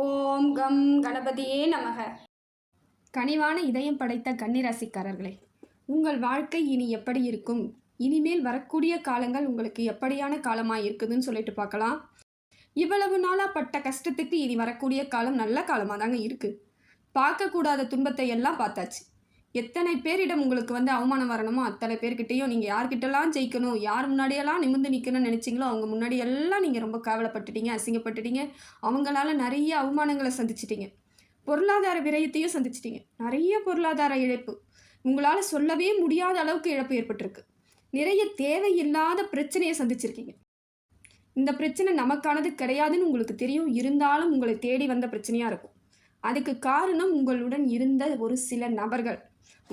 ஓம் come கணபதியே நமக. கனிவான இதயம் படைத்த கன்னிராசிக்காரர்களே உங்கள் வாழ்க்கை இனி எப்படி இருக்கும்? இனிமேல் வரக்கூடிய காலங்கள் உங்களுக்கு எப்படியான காலமாக இருக்குதுன்னு சொல்லிட்டு பார்க்கலாம். இவ்வளவு நாளாக பட்ட கஷ்டத்துக்கு இனி வரக்கூடிய காலம் நல்ல காலமாக தாங்க இருக்குது பார்க்கக்கூடாத துன்பத்தை எல்லாம் பார்த்தாச்சு. எத்தனை பேரிடம் உங்களுக்கு வந்து அவமானம் வரணுமோ அத்தனை பேர்கிட்டையும் நீங்கள் யார்கிட்டலாம் ஜெயிக்கணும் யார் முன்னாடியெல்லாம் நிமிர்ந்து நிற்கணும்னு நினச்சிங்களோ அவங்க முன்னாடி எல்லாம் நீங்கள் ரொம்ப கவலைப்பட்டுட்டீங்க அசிங்கப்பட்டுட்டீங்க. அவங்களால நிறைய அவமானங்களை சந்திச்சிட்டிங்க. பொருளாதார விரயத்தையும் சந்திச்சிட்டிங்க. நிறைய பொருளாதார இழப்பு. உங்களால் சொல்லவே முடியாத அளவுக்கு இழப்பு ஏற்பட்டிருக்கு. நிறைய தேவையில்லாத பிரச்சனையை சந்திச்சிருக்கீங்க. இந்த பிரச்சனை நமக்கானது கிடையாதுன்னு உங்களுக்கு தெரியும். இருந்தாலும் உங்களை தேடி வந்த பிரச்சனையாக இருக்கும். அதுக்கு காரணம் உங்களுடன் இருந்த ஒரு சில நபர்கள்.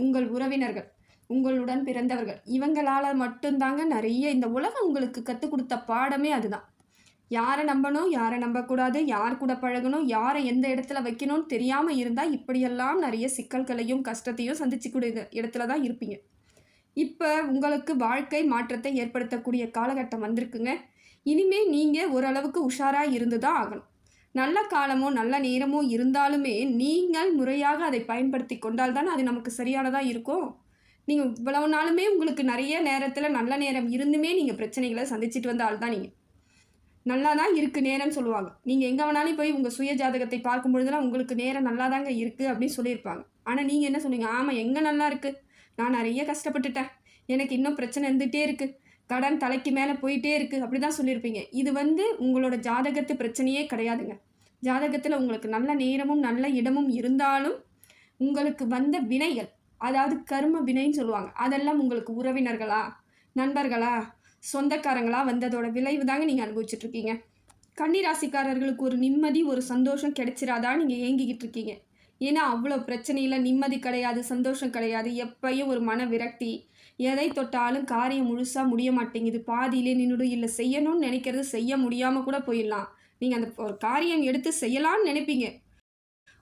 உங்கள் உறவினர்கள் உங்களுடன் பிறந்தவர்கள் இவங்களால் மட்டும்தாங்க நிறைய இந்த உலகம் உங்களுக்கு கற்றுக் கொடுத்த பாடமே அதுதான். யாரை நம்பணும் யாரை நம்பக்கூடாது யார் கூட பழகணும் யாரை எந்த இடத்துல வைக்கணும்னு தெரியாமல் இருந்தால் இப்படியெல்லாம் நிறைய சிக்கல்களையும் கஷ்டத்தையும் சந்திச்சுக்கூடிய இடத்துல தான் இருப்பீங்க. இப்போ உங்களுக்கு வாழ்க்கை மாற்றத்தை ஏற்படுத்தக்கூடிய காலகட்டம் வந்திருக்குங்க. இனிமே நீங்கள் ஓரளவுக்கு உஷாராக இருந்து தான் ஆகணும். நல்ல காலமோ நல்ல நேரமோ இருந்தாலுமே நீங்கள் முறையாக அதை பயன்படுத்தி கொண்டால் தானே அது நமக்கு சரியானதாக இருக்கும். நீங்கள் இவ்வளவு நாளுமே உங்களுக்கு நிறைய நேரத்தில் நல்ல நேரம் இருந்துமே நீங்கள் பிரச்சனைகளை சந்திச்சுட்டு வந்த ஆள் தான் நீங்கள் நல்லா தான் இருக்குது நேரம்னு சொல்லுவாங்க. நீங்கள் எங்கே வேணாலும் போய் உங்கள் சுய ஜாதகத்தை பார்க்கும் பொழுதுலாம் உங்களுக்கு நேரம் நல்லா தாங்க இருக்குது அப்படின்னு சொல்லியிருப்பாங்க. ஆனால் நீங்கள் என்ன சொன்னீங்க? ஆமாம் எங்கே நல்லா இருக்குது நான் நிறைய கஷ்டப்பட்டுட்டேன். எனக்கு இன்னும் பிரச்சனை இருந்துகிட்டே இருக்குது கடன் தலைக்கு மேலே போயிட்டே இருக்குது அப்படி தான் சொல்லியிருப்பீங்க. இது வந்து உங்களோட ஜாதகத்து பிரச்சனையே கிடையாதுங்க. ஜாதகத்தில் உங்களுக்கு நல்ல நேரமும் நல்ல இடமும் இருந்தாலும் உங்களுக்கு வந்த வினைகள் அதாவது கர்ம வினைன்னு சொல்லுவாங்க. அதெல்லாம் உங்களுக்கு உறவினர்களா நண்பர்களா சொந்தக்காரங்களா வந்ததோட விளைவு தாங்க நீங்கள் அனுபவிச்சுட்ருக்கீங்க கன்னிராசிக்காரர்களுக்கு ஒரு நிம்மதி ஒரு சந்தோஷம் கிடைச்சிராதான் நீங்கள் ஏங்கிக்கிட்டு இருக்கீங்க. ஏன்னா அவ்வளோ பிரச்சனையில் நிம்மதி கிடையாது சந்தோஷம் கிடையாது. எப்பயும் ஒரு மன விரக்தி எதை தொட்டாலும் காரியம் முழுசாக முடிய மாட்டேங்குது. பாதியிலே நின்றுடும் இல்லை செய்யணும்னு நினைக்கிறது செய்ய முடியாமல் கூட போயிடலாம். நீங்கள் அந்த ஒரு காரியம் எடுத்து செய்யலான்னு நினைப்பீங்க.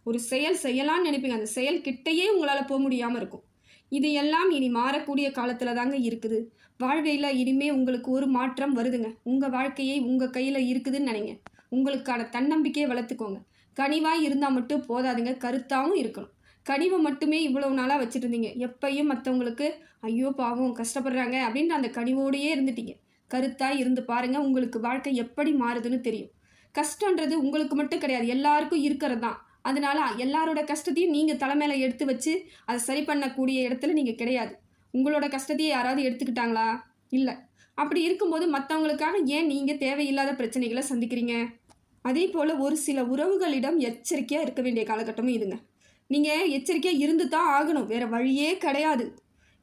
ஒரு செயல் செய்யலான்னு நினைப்பீங்க. அந்த செயல் கிட்டையே உங்களால் போக முடியாமல் இருக்கும். இது எல்லாம் இனி மாறக்கூடிய காலத்தில் தாங்க இருக்குது. வாழ்க்கையில் இனிமே உங்களுக்கு ஒரு மாற்றம் வருதுங்க. உங்கள் வாழ்க்கையை உங்கள் கையில் இருக்குதுன்னு நினைங்க. உங்களுக்கான தன்னம்பிக்கையை வளர்த்துக்கோங்க. கனிவாக இருந்தால் மட்டும் போதாதுங்க. கருத்தாகவும் இருக்கணும். கனிவை மட்டுமே இவ்வளவு நாளாக வச்சுட்டு இருந்தீங்க எப்பயும் மற்றவங்களுக்கு ஐயோ பாவம் கஷ்டப்படுறாங்க அப்படின்ற அந்த கனிவோடையே இருந்துட்டீங்க. கருத்தாக இருந்து பாருங்கள் உங்களுக்கு வாழ்க்கை எப்படி மாறுதுன்னு தெரியும். கஷ்டன்றது உங்களுக்கு மட்டும் கிடையாது எல்லாருக்கும் இருக்கிறது தான். அதனால எல்லாரோட கஷ்டத்தையும் நீங்கள் தலைமையில எடுத்து வச்சு அதை சரி பண்ணக்கூடிய இடத்துல நீங்கள் கிடையாது. உங்களோட கஷ்டத்தையே யாராவது எடுத்துக்கிட்டாங்களா? இல்லை. அப்படி இருக்கும்போது மற்றவங்களுக்காக ஏன் நீங்கள் தேவையில்லாத பிரச்சனைகளை சந்திக்கிறீங்க? அதே போல் ஒரு சில உறவுகளிடம் எச்சரிக்கையாக இருக்க வேண்டிய காலகட்டமும் இதுங்க. நீங்கள் எச்சரிக்கையாக இருந்து தான் ஆகணும். வேறு வழியே கிடையாது.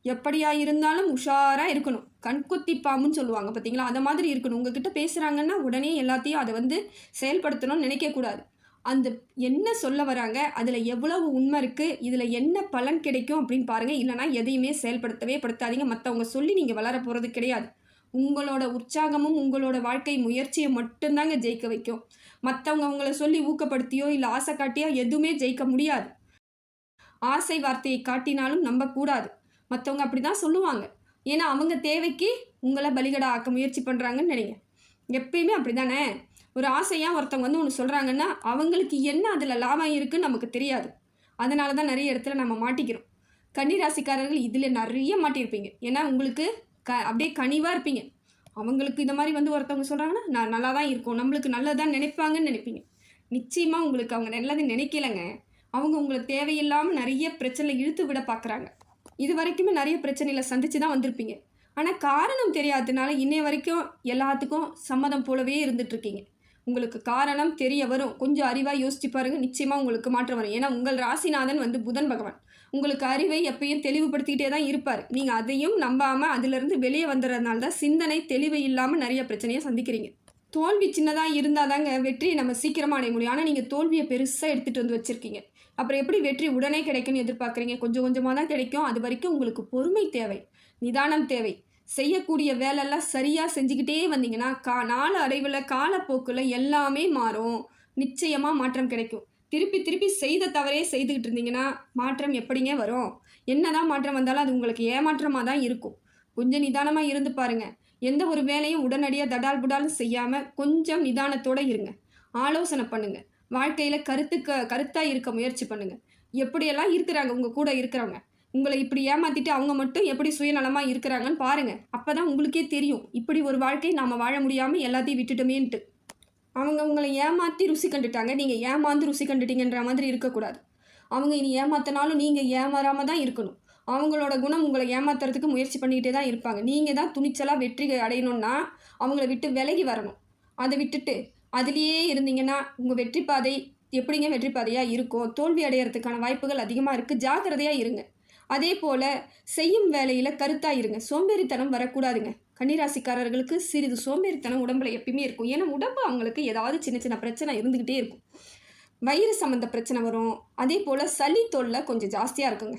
எப்படியா இருந்தாலும் உஷாராக இருக்கணும். கண்குத்தி பாம்புன்னு சொல்லுவாங்க பார்த்தீங்களா அந்த மாதிரி இருக்கணும். உங்ககிட்ட பேசுகிறாங்கன்னா உடனே எல்லாத்தையும் அதை வந்து செயல்படுத்தணும்னு நினைக்கக்கூடாது அந்த என்ன சொல்ல வராங்க? அதில் எவ்வளவு உண்மை இருக்குது இதில் என்ன பலன் கிடைக்கும் அப்படின்னு பாருங்கள் இல்லைனா எதையுமே செயல்படுத்தவே படுத்தாதீங்க. மற்றவங்க சொல்லி நீங்கள் வளர போகிறது கிடையாது. உங்களோட உற்சாகமும் உங்களோட வாழ்க்கை முயற்சியை மட்டும்தாங்க ஜெயிக்க வைக்கும். மற்றவங்க உங்களை சொல்லி ஊக்கப்படுத்தியோ இல்லை ஆசை காட்டியோ எதுவுமே ஜெயிக்க முடியாது. ஆசை வார்த்தையை காட்டினாலும் நம்பக்கூடாது. மற்றவங்க அப்படி தான் சொல்லுவாங்க. ஏன்னா அவங்க தேவைக்கு உங்களை பலிகடா ஆக்க முயற்சி பண்ணுறாங்கன்னு நினைங்க. எப்பயுமே அப்படி தானே ஒரு ஆசையாக ஒருத்தவங்க வந்து ஒன்று சொல்கிறாங்கன்னா அவங்களுக்கு என்ன அதில் லாபம் இருக்குன்னு நமக்கு தெரியாது. அதனால தான் நிறைய இடத்துல நம்ம மாட்டிக்கிறோம். கன்னிராசிக்காரர்கள் இதில் நிறைய மாட்டியிருப்பீங்க. ஏன்னா உங்களுக்கு க அப்படியே கனிவாக இருப்பீங்க. அவங்களுக்கு இந்த மாதிரி வந்து ஒருத்தவங்க சொல்கிறாங்கன்னா நான் நல்லா தான் இருக்கும். நம்மளுக்கு நல்லதான் நினைப்பாங்கன்னு நினைப்பீங்க. நிச்சயமாக உங்களுக்கு அவங்க நல்லது நினைக்கலங்க. அவங்க உங்களை தேவையில்லாமல் நிறைய பிரச்சனை இழுத்து விட பார்க்குறாங்க இது வரைக்குமே நிறைய பிரச்சனையில் சந்தித்து தான் வந்திருப்பீங்க. ஆனால் காரணம் தெரியாததுனால இன்னை வரைக்கும் எல்லாத்துக்கும் சம்மதம் போலவே இருந்துகிட்ருக்கீங்க உங்களுக்கு காரணம் தெரிய வரும். கொஞ்சம் அறிவாக யோசிச்சு பாருங்கள் நிச்சயமாக உங்களுக்கு மாற்றம் வரும். ஏன்னா உங்கள் ராசிநாதன் வந்து புதன் பகவான். உங்களுக்கு அறிவை எப்பயும் தெளிவுபடுத்திக்கிட்டே தான் இருப்பார். நீங்கள் அதையும் நம்பாமல் அதிலிருந்து வெளியே வந்துடுறதுனால தான் சிந்தனை தெளிவு இல்லாமல் நிறைய பிரச்சனையை சந்திக்கிறீங்க. தோல்வி சின்னதாக இருந்தால் தாங்க வெற்றியை நம்ம சீக்கிரமாக அடைய முடியும். ஆனால் நீங்கள் தோல்வியை பெருசாக எடுத்துகிட்டு வந்து வச்சுருக்கீங்க. அப்புறம் எப்படி வெற்றி உடனே கிடைக்கும்னு எதிர்பார்க்குறீங்க? கொஞ்சம் கொஞ்சமாக தான் கிடைக்கும். அது வரைக்கும் உங்களுக்கு பொறுமை தேவை நிதானம் தேவை. செய்யக்கூடிய வேலையெல்லாம் சரியாக செஞ்சுக்கிட்டே வந்தீங்கன்னா கா நாலு அடைவில் காலப்போக்கில் எல்லாமே மாறும். நிச்சயமாக மாற்றம் கிடைக்கும். திருப்பி திருப்பி செய்த தவறே செய்துக்கிட்டு இருந்தீங்கன்னா மாற்றம் எப்படிங்க வரும்? என்னதான் மாற்றம் வந்தாலும் அது உங்களுக்கு ஏமாற்றமாக தான் இருக்கும். கொஞ்சம் நிதானமாக இருந்து பாருங்கள் எந்த ஒரு வேலையும் உடனடியாக தடால் புடாலும் செய்யாமல் கொஞ்சம் நிதானத்தோடு இருங்க. ஆலோசனை பண்ணுங்கள் வாழ்க்கையில் கருத்துக்க கருத்தாக இருக்க முயற்சி பண்ணுங்கள் எப்படியெல்லாம் இருக்கிறாங்க உங்கள் கூட இருக்கிறவங்க. உங்களை இப்படி ஏமாற்றிட்டு அவங்க மட்டும் எப்படி சுயநலமாக இருக்கிறாங்கன்னு பாருங்கள் அப்போ தான் உங்களுக்கே தெரியும். இப்படி ஒரு வாழ்க்கை நாம் வாழ முடியாமல் எல்லாத்தையும் விட்டுட்டோமேன்ட்டு. அவங்க உங்களை ஏமாற்றி ருசி கண்டுட்டாங்க. நீங்கள் ஏமாந்து ருசி கண்டுட்டீங்கன்ற மாதிரி இருக்கக்கூடாது. அவங்க இனி ஏமாத்தினாலும் நீங்கள் ஏமாறாமல் தான் இருக்கணும். அவங்களோட குணம் உங்களை ஏமாத்துறதுக்கு முயற்சி பண்ணிக்கிட்டே தான் இருப்பாங்க. நீங்கள் தான் துணிச்சலாக வெற்றி அடையணும்னா அவங்கள விட்டு விலகி வரணும். அதை விட்டுட்டு அதுலேயே இருந்தீங்கன்னா உங்கள் வெற்றி பாதை எப்படிங்க வெற்றி பாதையாக இருக்கும் தோல்வி அடையிறதுக்கான வாய்ப்புகள் அதிகமாக இருக்குது ஜாக்கிரதையாக இருங்க. அதே போல் செய்யும் வேலையில் கருத்தாக இருங்க. சோம்பேறித்தனம் வரக்கூடாதுங்க. கன்னிராசிக்காரர்களுக்கு சிறிது சோம்பேறித்தனம் உடம்புல எப்பயுமே இருக்கும். ஏன்னா உடம்பு அவங்களுக்கு ஏதாவது சின்ன சின்ன பிரச்சனை இருந்துக்கிட்டே இருக்கும். வயிறு சம்மந்த பிரச்சனை வரும். அதே போல் சளி தொல்லை கொஞ்சம் ஜாஸ்தியாக இருக்குங்க.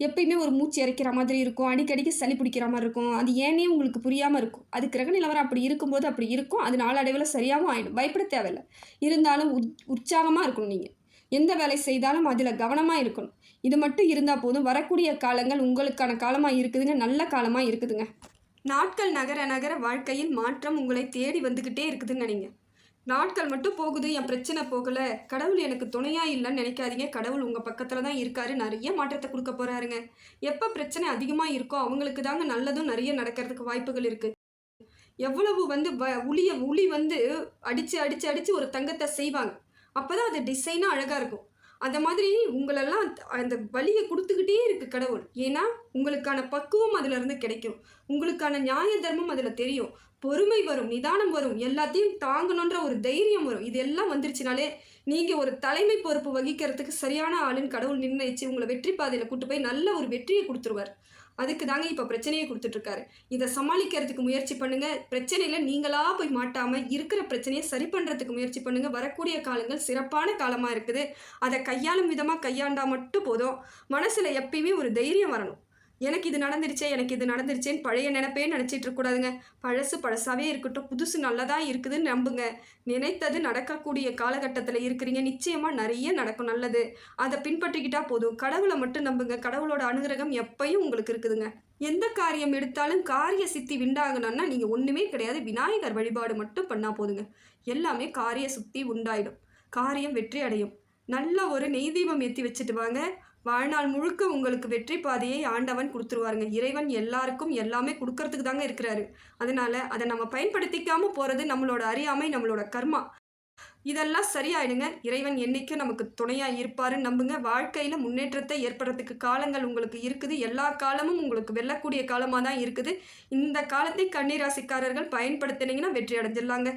எப்பயுமே ஒரு மூச்சு இறைக்கிற மாதிரி இருக்கும். அடிக்கடிக்கு சளி பிடிக்கிற மாதிரி இருக்கும். அது ஏனே உங்களுக்கு புரியாமல் இருக்கும். அது கிரக நிலவரம் அப்படி இருக்கும்போது அப்படி இருக்கும். அது நாளடைவில் சரியாகவும் ஆகிடும் பயப்பட தேவையில்லை. இருந்தாலும் உத் உற்சாகமாக இருக்கணும் நீங்கள் எந்த வேலை செய்தாலும் அதில் கவனமாக இருக்கணும். இது மட்டும் இருந்தால் போதும். வரக்கூடிய காலங்கள் உங்களுக்கான காலமாக இருக்குதுங்க. நல்ல காலமாக இருக்குதுங்க. நாட்கள் நகர நகர வாழ்க்கையில் மாற்றம் உங்களை தேடி வந்துக்கிட்டே இருக்குதுன்னு நினைங்க நாட்கள் மட்டும் போகுது என் பிரச்சனை போகலை. கடவுள் எனக்கு துணையாக இல்லைன்னு நினைக்காதீங்க. கடவுள் உங்கள் பக்கத்தில் தான் இருக்காரு. நிறைய மாற்றத்தை கொடுக்க போகிறாருங்க எப்போ பிரச்சனை அதிகமாக இருக்கோ அவங்களுக்கு தாங்க நல்லதும் நிறைய நடக்கிறதுக்கு வாய்ப்புகள் இருக்குது எவ்வளவு வந்து வ உளிய உளி வந்து அடித்து அடித்து அடித்து ஒரு தங்கத்தை செய்வாங்க. அப்போ தான் அது டிசைனாக அழகாக இருக்கும். அந்த மாதிரி உங்களெல்லாம் அந்த வழியை கொடுத்துக்கிட்டே இருக்குது கடவுள். ஏன்னா உங்களுக்கான பக்குவம் அதிலிருந்து கிடைக்கும். உங்களுக்கான நியாய தர்மம் அதில் தெரியும். பொறுமை வரும் நிதானம் வரும் எல்லாத்தையும் தாங்கணுன்ற ஒரு தைரியம் வரும். இது எல்லாம் வந்துருச்சுனாலே நீங்கள் ஒரு தலைமை பொறுப்பு வகிக்கிறதுக்கு சரியான ஆளுன்னு கடவுள் நிர்ணயிச்சு உங்களை வெற்றி பாதையில் கூட்டு போய் நல்ல ஒரு வெற்றியை கொடுத்துருவார். அதுக்கு தாங்க இப்போ பிரச்சனையை கொடுத்துட்ருக்காரு. இதை சமாளிக்கிறதுக்கு முயற்சி பண்ணுங்கள் பிரச்சனையில் நீங்களாக போய் மாட்டாமல் இருக்கிற பிரச்சனையை சரி பண்ணுறதுக்கு முயற்சி பண்ணுங்கள் வரக்கூடிய காலங்கள் சிறப்பான காலமாக இருக்குது. அதை கையாளும் விதமாக கையாண்டால் மட்டும் போதும். மனசில் எப்பயுமே ஒரு தைரியம் வரணும். எனக்கு இது நடந்துருச்சே எனக்கு இது நடந்துருச்சேன்னு பழைய நினைப்பே நினச்சிட்டு இருக்கக்கூடாதுங்க பழசு பழசாவே இருக்கட்டும் புதுசு நல்லதாக இருக்குதுன்னு நம்புங்க. நினைத்தது நடக்கக்கூடிய காலகட்டத்தில் இருக்கிறீங்க நிச்சயமாக நிறைய நடக்கும் நல்லது. அதை பின்பற்றிக்கிட்டால் போதும். கடவுளை மட்டும் நம்புங்க. கடவுளோட அனுகிரகம் எப்பயும் உங்களுக்கு இருக்குதுங்க. எந்த காரியம் எடுத்தாலும் காரிய சித்தி விண்டாகணும்னா நீங்கள் ஒன்றுமே கிடையாது. விநாயகர் வழிபாடு மட்டும் பண்ணால் போதுங்க. எல்லாமே காரிய சுத்தி உண்டாயிடும். காரியம் வெற்றி அடையும். நல்ல ஒரு நெய் தீபம் ஏற்றி வச்சுட்டு வாங்க. வாழ்நாள் முழுக்க உங்களுக்கு வெற்றி பாதையை ஆண்டவன் கொடுத்துருவாருங்க. இறைவன் எல்லாருக்கும் எல்லாமே கொடுக்கறதுக்கு தாங்க இருக்கிறாரு. அதனால அதை நம்ம பயன்படுத்திக்காம போகிறது நம்மளோட அறியாமை நம்மளோட கர்மா. இதெல்லாம் சரியாயிடுங்க. இறைவன் என்றைக்கும் நமக்கு துணையாக இருப்பாருன்னு நம்புங்க. வாழ்க்கையில் முன்னேற்றத்தை ஏற்படுறதுக்கு காலங்கள் உங்களுக்கு இருக்குது. எல்லா காலமும் உங்களுக்கு வெல்லக்கூடிய காலமாக தான் இருக்குது. இந்த காலத்தை கன்னிராசிக்காரர்கள் பயன்படுத்தினீங்கன்னா வெற்றி அடைஞ்சிடலாங்க.